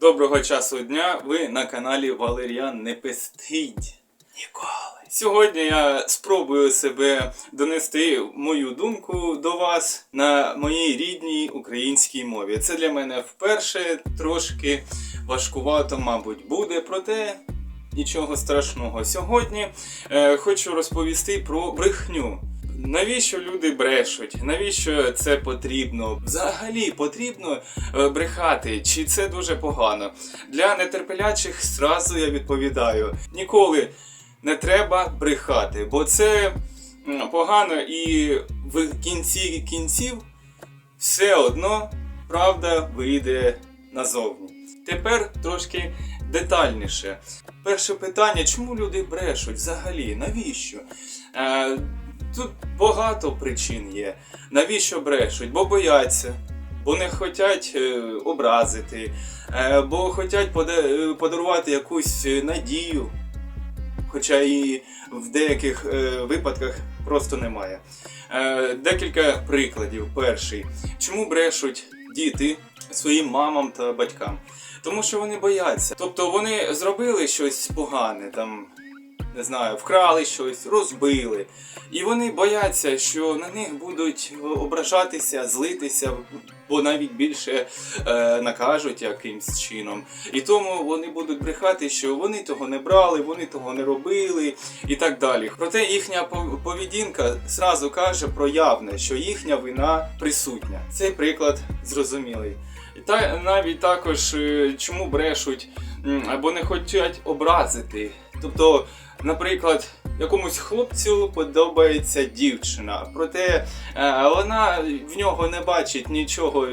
Доброго часу дня! Ви на каналі Валеріан Не пестить ніколи. Сьогодні я спробую себе донести мою думку до вас на моїй рідній українській мові. Це для мене вперше трошки важкувато, мабуть, буде, проте нічого страшного. Сьогодні е, хочу розповісти про брехню. Навіщо люди брешуть? Навіщо це потрібно? Взагалі потрібно е, брехати, чи це дуже погано? Для нетерпелячих зразу я відповідаю: ніколи не треба брехати, бо це погано і в кінці кінців все одно правда вийде назовні. Тепер трошки детальніше. Перше питання: чому люди брешуть взагалі? Навіщо? Тут багато причин є. Навіщо брешуть? Бо бояться, бо не хочуть е, образити, е, бо хочуть подарувати якусь е, надію. Хоча і в деяких випадках просто немає. Декілька прикладів. Перший. Чому брешуть діти своїм мамам та батькам? Тому що вони бояться. Тобто вони зробили щось погане, там, не знаю, вкрали щось, розбили. І вони бояться, що на них будуть ображатися, злитися, бо навіть більше е, накажуть якимсь чином. І тому вони будуть брехати, що вони того не брали, вони того не робили і так далі. Проте їхня пов- поведінка зразу каже про явне, що їхня вина присутня. Цей приклад зрозумілий. Та навіть також е, чому брешуть або не хочуть образити. Тобто, наприклад, якомусь хлопцю подобається дівчина, проте е, вона в нього не бачить нічого,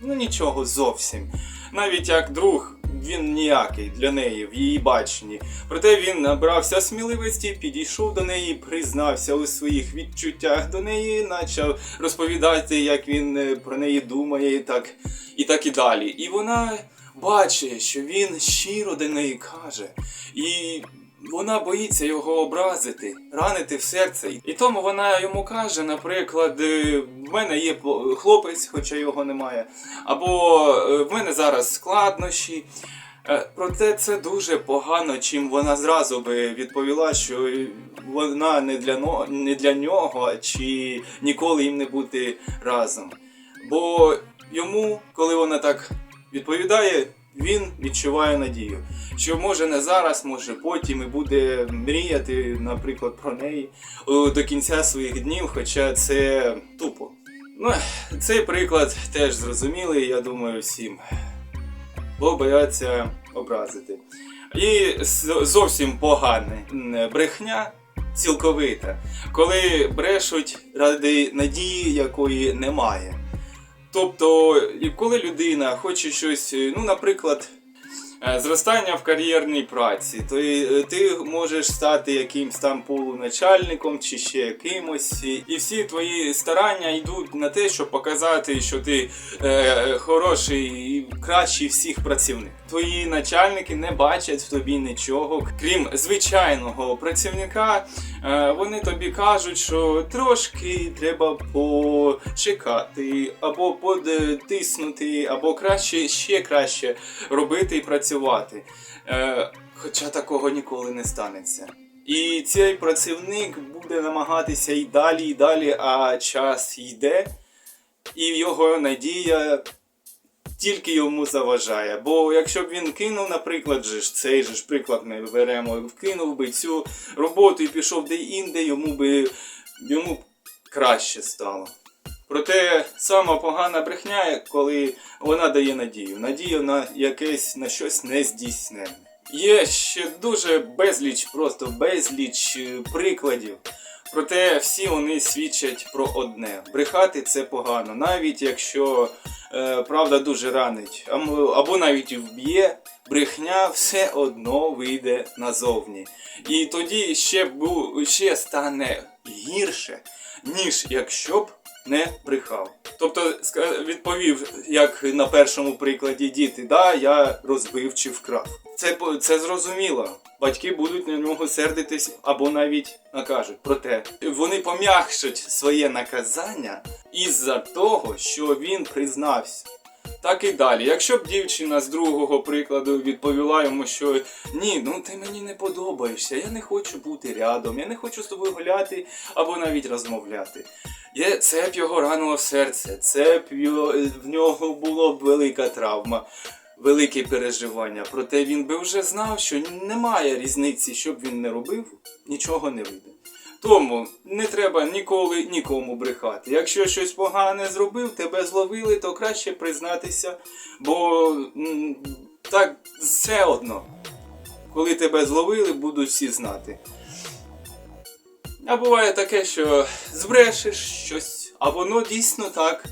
ну нічого зовсім. Навіть як друг. Він ніякий для неї в її баченні. Проте він набрався сміливості, підійшов до неї, признався у своїх відчуттях до неї, почав розповідати, як він е, про неї думає, і так і так і далі. І вона бачить, що він щиро до неї каже, і вона боїться його образити, ранити в серце. І тому вона йому каже, наприклад, е, в мене є хлопець, хоча його немає, або е, в мене зараз складнощі. Е, Проте це дуже погано, чим вона зразу би відповіла, що вона не для, но- не для нього, чи ніколи їм не бути разом. Бо йому, коли вона так відповідає, він відчуває надію, що може не зараз, може потім і буде мріяти, наприклад, про неї до кінця своїх днів, хоча це тупо. Ну, цей приклад теж зрозумілий, я думаю, всім. Бо бояться образити. І зовсім погане брехня цілковита, коли брешуть ради надії, якої немає. Тобто, коли людина хоче щось, е, ну, наприклад, зростання в кар'єрній праці, то е, ти можеш стати якимсь там полуначальником чи ще якимось, і- всі твої старання йдуть на те, щоб показати, що ти е, хороший і кращий всіх працівник. Твої начальники не бачать в тобі нічого, крім звичайного працівника. Е, вони тобі кажуть, що трошки треба почекати, або потиснути, або краще ще краще робити і. Е, хоча такого ніколи не станеться. І цей працівник буде намагатися і далі, і далі, а час йде, і його надія тільки йому заважає. Бо якщо б він кинув, наприклад, же ж, цей же ж приклад ми беремо, вкинув би цю роботу і пішов де-інде, йому би йому краще стало. Проте сама погана брехня, коли вона дає надію. Надію на якесь на щось нездійсненне. Є ще дуже безліч, просто безліч е, прикладів. Проте всі вони свідчать про одне: брехати це погано, навіть якщо е, правда дуже ранить, або навіть вб'є, брехня все одно вийде назовні. І тоді ще, бу, ще стане гірше, ніж якщо б не брехав. Тобто відповів, як на першому прикладі діти, да, я розбив чи вкрав. Це, це зрозуміло. Батьки будуть на нього сердитись або навіть накажуть. Проте вони пом'якшать своє наказання із-за того, що він признався. так і далі. Якщо б дівчина з другого прикладу відповіла йому, що ні, ну ти мені не подобаєшся, я не хочу бути рядом, я не хочу з тобою гуляти або навіть розмовляти. Є, це б його ранило в серце, це його, в нього була б велика травма, великі переживання. Проте він би вже знав, що немає різниці, що б він не робив, нічого не вийде. Тому не треба ніколи нікому брехати. Якщо щось погане зробив, тебе зловили, то краще признатися, бо так все одно. Коли тебе зловили, будуть всі знати. А буває таке, що збрешеш щось, а воно дійсно так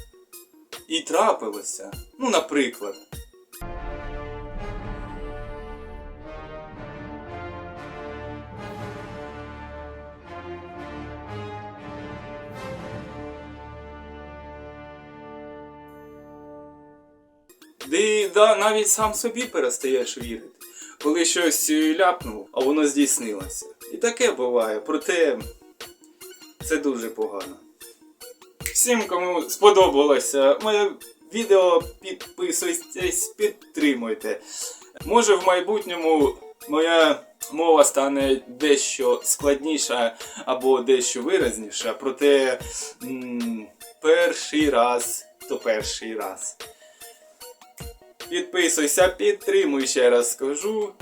і трапилося. Ну, наприклад. Ти да, навіть сам собі перестаєш вірити. Коли щось ляпнув, а воно здійснилося. І таке буває, проте це дуже погано. Всім, кому сподобалося моє відео, підписуйтесь, підтримуйте. Може в майбутньому моя мова стане дещо складніша або дещо виразніша, проте м, перший раз то перший раз. Підписуйся, підтримуй ще раз скажу.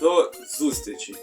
До зустрічі!